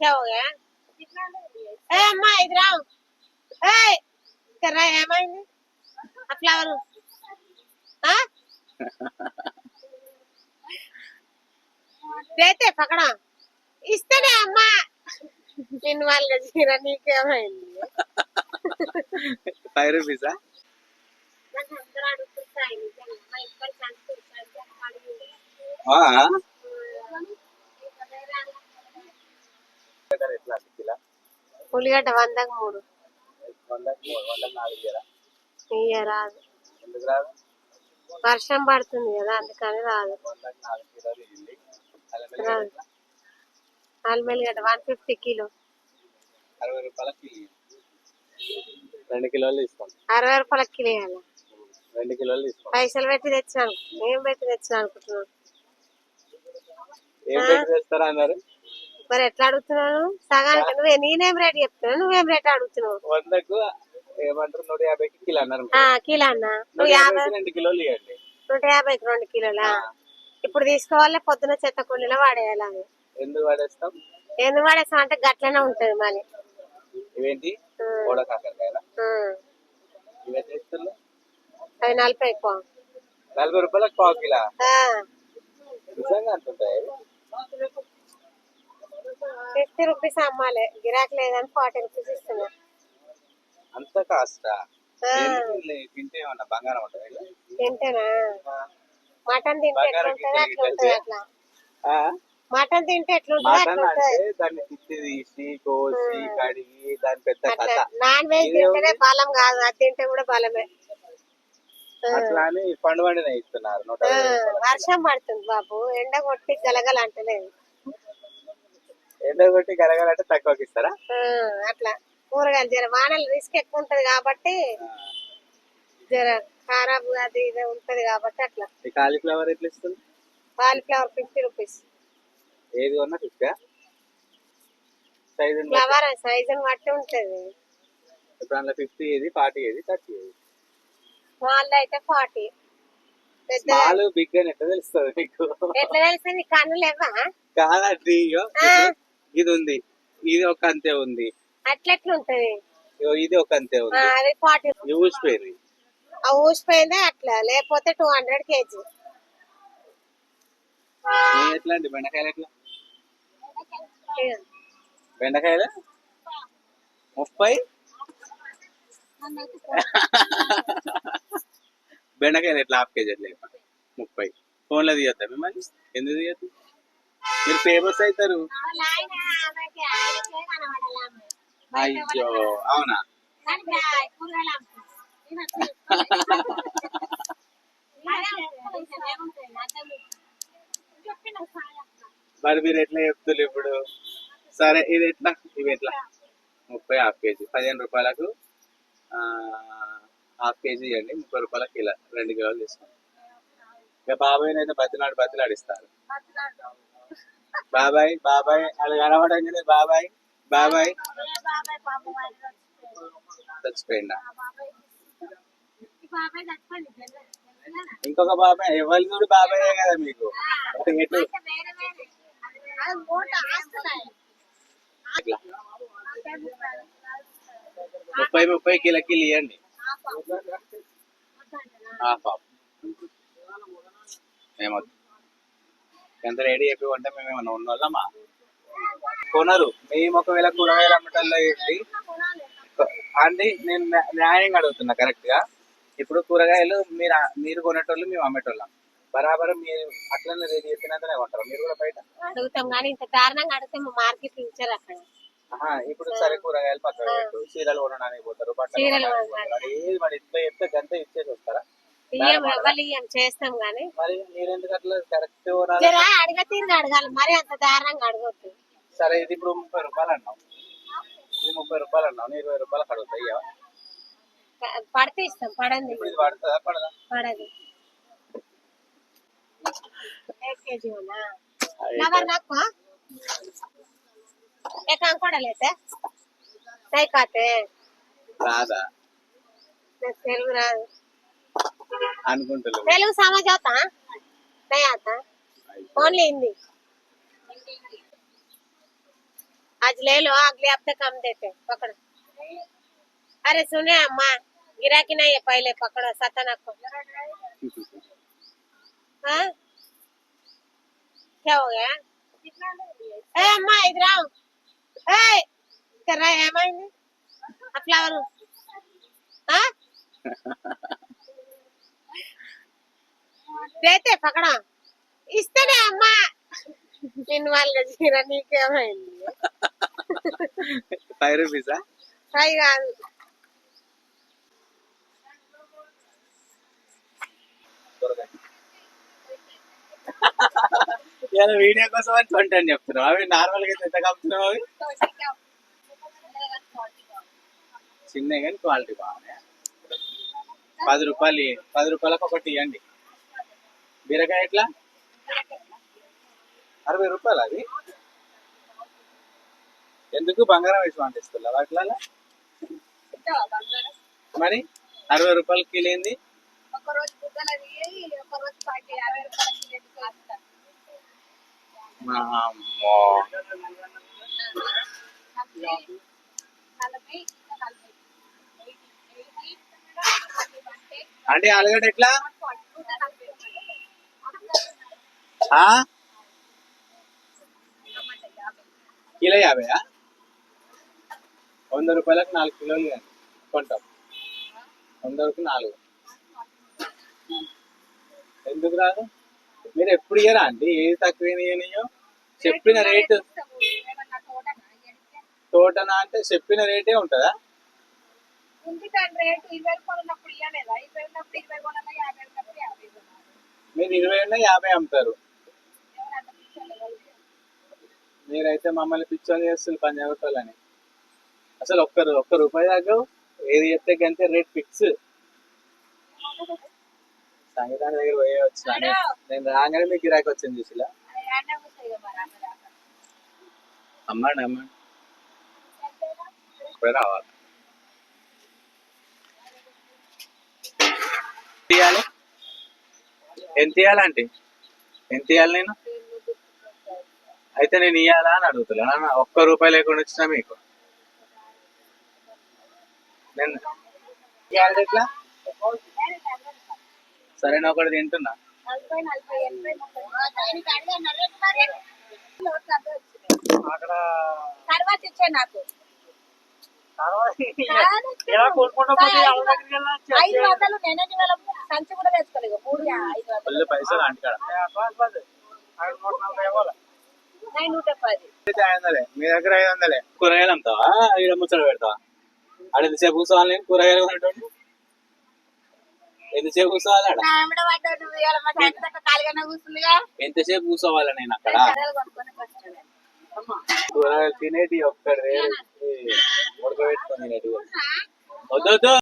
क्या हो गया ए अम्मा इधर आओ ए कर रहा है अम्मा इन्हें फ्लावर हाँ देते पकड़ा इस तरह अम्मा इन वाले जीरा नहीं क्या भाई फायर पिज़्ज़ा हाँ అడిగింది. ఎట్లా కిలో ఉల్లిగడ్డ వందకు మూడు. వందకి మూడు వందకి నాలుగు ఇయ్యరా? ఇయ్య రాదు. ఎందుకు రాదు? వర్షం పడుతుంది కదా అందుకని రాదు. వందకి నాలుగు కిలోలు రాదు. One fifty kilo. అరవై కిలో. రెండు కిలోలు తీసుకోండి. అరవై రూపాయలకి కిలో ఇవ్వాలి రెండు కిలోలు తీసుకోండి. పైసలు పెట్టి తెచ్చినాను ఏం పెట్టి తెచ్చినా అనుకుంటున్నాను ఏం పెట్టి తెస్తారా అన్నారు? మరి ఎట్లా అడుగుతున్నాను? సగానికి నువ్వే నేనేం రేట్ చెప్తున్నావు నువ్వేం రేట్ అడుగుతున్నావు? వందకు ఏమంటారు? నూట యాభైకి కిలో అన్నారు ఆ, కిలో అన్న. నువ్వు యాభై రెండు కిలోలు ఇవ్వండి. నూట యాభైకి రెండు కిలోలా? ఇప్పుడు తీసుకోవాలి పొద్దున చెత్త కుండీలో వాడేయాలి అది ఎందుకు వాడేస్తాం? ఎందుకు వాడేస్తాం? అంటే గట్లనే ఉంటది మళ్ళీ ఇవేంటి? కాకరకాయల? అవి నలభై నలభై రూపాయలకు పావు కిలో? ఆ, నిజంగా అంటుంటాయి ఫిఫ్టీ రూపీస్ అమ్మాలి. గిరాకీ లేదని ఫార్టీ రూపీస్ ఇస్తున్నా. అంత కాస్టా ఆ, తింటే ఏమన్నా బంగారం ఉంటుంది ఇలా? తింటేనా? మటన్ తింటే అట్లా ఉంటది? అట్లా ఆ? మటన్ తింటే ఎట్లుంటది? మటన్ అట్లా అంటే ఉంటది. దాన్ని తిట్టి తీసి కోసి కడిగి దాని పెద్ద కథ. నాన్ వెజ్ తింటేనే బలం కాదు. అది తింటే కూడా బలమే. ఆ, అట్లా అని పండు పండిన ఇస్తున్నారు. నూట ఆ, యాభై రూపాయలకు. వర్షం పడుతుంది బాబు. ఎండ కొట్టి గలగల అంటలేదు. ఎండ కొట్టి కలగాలంటే తక్కువకి ఇస్తారా? అట్లా. కూరగాయలు జర వానలు రిస్క్ ఎక్కువ ఉంటది కాబట్టి జర ఖరాబ్ అది ఇది ఉంటది కాబట్టి అట్లా. కాలీఫ్లవర్ ఎట్లా ఇస్తుంది? కాలీఫ్లవర్ ఫిఫ్టీ రూపీస్ ఏది కొన్నా ఫిఫ్టీ సైజ్ ఫ్లవర్ సైజుని బట్టి. ఉంటది. ఇప్పుడు అందులో ఫిఫ్టీ ఏది ఫార్టీ ఏది థర్టీ ఏది? స్మాల్ అయితే ఫార్టీ స్మాల్ బిగ్ అని ఎట్లా తెలుస్తుంది మీకు? ఎట్లా తెలిసి నీ కన్ను లేవా కాదండి. ఇది ఉంది ఇది ఒక అంతే ఉంది. ఇగో ఇది ఒక అంతే ఉంది. అది ఫార్టీ ఇది ఊసిపోయింది ఆ ఊసిపోయిందే అట్లా లేకపోతే టూ హండ్రెడ్ కేజీ. ఇది ఎట్లా అండి బెండకాయలు ఎట్లా? బెండకాయలు? ముప్పై? బెండకాయలు ఎట్లా? హాఫ్ కేజీ ఎట్లా? ముప్పై. ఫోన్లో తీయొద్దా మిమ్మల్ని? ఎందుకు తీయద్దు? మీరు ఫేమస్ అవుతారు. అయ్యో అవునా? మరి మీరు ఎట్లా చెప్తున్నారు ఇప్పుడు? సరే ఇది ఎట్లా? ఇవి ఎట్లా? ముప్పై హాఫ్ కేజీ. పదిహేను రూపాయలకు హాఫ్ కేజీ ఇవ్వండి. ముప్పై రూపాయలకు కిలో రెండు కిలోలు తీసుకోండి. ఇక బాబాయ్ అయితే బతిలాడు బతిలాడిస్తారు. బాబాయ్ బాబాయ్. అది కనబడంగానే బాబాయ్ బాబాయ్. చచ్చిపోయిందా? ఇంకొక బాబాయ్. ఎవరి చూడు బాబాయే కదా మీకు? ఎటు? ముప్పై ముప్పై కిలో కిలో ఇవ్వండి హాఫ్ హాఫ్ ఏమొద్దు. ఎంత రెడీ చెప్పి ఉంటే మేము ఏమన్నా ఉన్న వాళ్ళమా కొనరు. మేము ఒకవేళ కూరగాయలు అమ్మటంలో ఏంటి? అండి నేను న్యా- న్యాయంగా అడుగుతున్నా కరెక్ట్గా? ఇప్పుడు కూరగాయలు మీరు మీరు కొనేటోళ్ళు మేము అమ్మేటోళ్ళం. బరాబర్ మీరు అట్లనే రేట్ చెప్పినంతనే కొంటారు. మీరు కూడా బయట? అడుగుతాం కానీ ఇంత దారుణంగా అడిగితే మార్కెట్ ఇచ్చారు అక్కడ. ఇప్పుడు సరే కూరగాయలు పక్కన పెట్టు చీరలు కొనడానికి పోతారు బట్టలు. ఏది మరి ఇంత చెప్తే గంత ఇచ్చేసి వస్తారా? బియ్యం చేస్తాం అడగాలి. మరి అంత అడగొద్దు. సరే ఇది ఇప్పుడు ముప్పై రూపాయలు అన్నావు. ఇది ముప్పై రూపాయలు అన్నావు. నేను ఇరవై రూపాయలు అడుగుతా పడితే ఇస్తాం. పడండి. ఇప్పుడు పడదా? పడదు. రాదా? తెలుగు రాదు. అనుకుంటలేదు तेलुगु समझ आता नहीं आता ओनली हिंदी आज ले लो अगले हफ्ते कम देते पकड़ो अरे सुने अम्मा गिराकी नहीं है पहले पकड़ो सतना को हाँ क्या हो गया ए अम्मा इधर आओ ए कर रहा है अम्मा इन्हें फ्लावर हाँ దేతే పకడా. ఇస్తేనే అమ్మా. నేను వాళ్ళ చీర నీకేమైంది ఫైవ్ రూపీసా ఫైవ్ కాదు. వీడియో కోసం అని కొంటాను చెప్తున్నావు అవి నార్మల్గా ఎంత కమ్ముతున్నావు అవి? చిన్నవి కానీ క్వాలిటీ బాగున్నాయి? పది రూపాయలు పది రూపాయలకు ఒకటి ఇవ్వండి. బీరకాయ ఎట్లా? అరవై రూపాయలు అది? ఎందుకు బంగారం వేసి పండిస్తున్నా అట్లా మరి అరవై రూపాయలు కిలో ఏంది? ఒక రోజు ఎట్లా? కిలో యాభైయా? వంద రూపాయలకు నాలుగు కిలోలు కానీ కొంటాం. వందకు నాలుగు. ఎందుకు రాదు? మీరు ఎప్పుడు ఇయ్యరా అండి? ఏది తక్కువ చెప్పిన రేటు. తోటనా అంటే చెప్పిన రేటే ఉంటుందా? రూపాయలు మీరు ఇరవై ఉన్న యాభై అమ్ముతారు. మీరైతే మమ్మల్ని పిచ్చోని చేస్తుంది పంజాబ్ అసలు ఒక్క ఒక్క రూపాయి దాకా ఏది చెప్తే కంటే రేట్ ఫిక్స్. సంగీతాన్ని దగ్గర పోయే వచ్చిన నేను రాగానే మీకు గిరాకీ వచ్చింది చూసిలా? అమ్మండి అమ్మండి. ఇప్పుడే రావాలి. తీయాలి ఎంత ఇవ్వాలంటే ఎంత ఇవ్వాలి నేను? అయితే నేను ఇవ్వాలా అని అడుగుతున్నా. నాన్న, ఒక్క రూపాయి లేకుండా వచ్చినా మీకు? సరే నేను ఒకటి తింటున్నా. తర్వాత ఇచ్చే నాకు. ఐదు వందలు నేనే వేల సంచి కూడా మూడు ఐదు వందలు. పైసలు అంటాడ నైన్ నూట పది అయితే ఐదు వందలే. మీ దగ్గర ఐదు వందలే. కూరగాయలు అమ్ముతావా? ఇక్కడ ముచ్చట పెడతావా? ఆడ ఎంతసేపు కూర్చోవాలి నేను? కూరగాయలు కొనేటోడిని? ఎంతసేపు కూర్చోవాలి ఆడ? ఎంతసేపు కూర్చోవాలి నేను అక్కడ? కూరగాయలు తినేటి ఒక్కటి ఉడకబెట్టుకొని తినేటి వద్దు.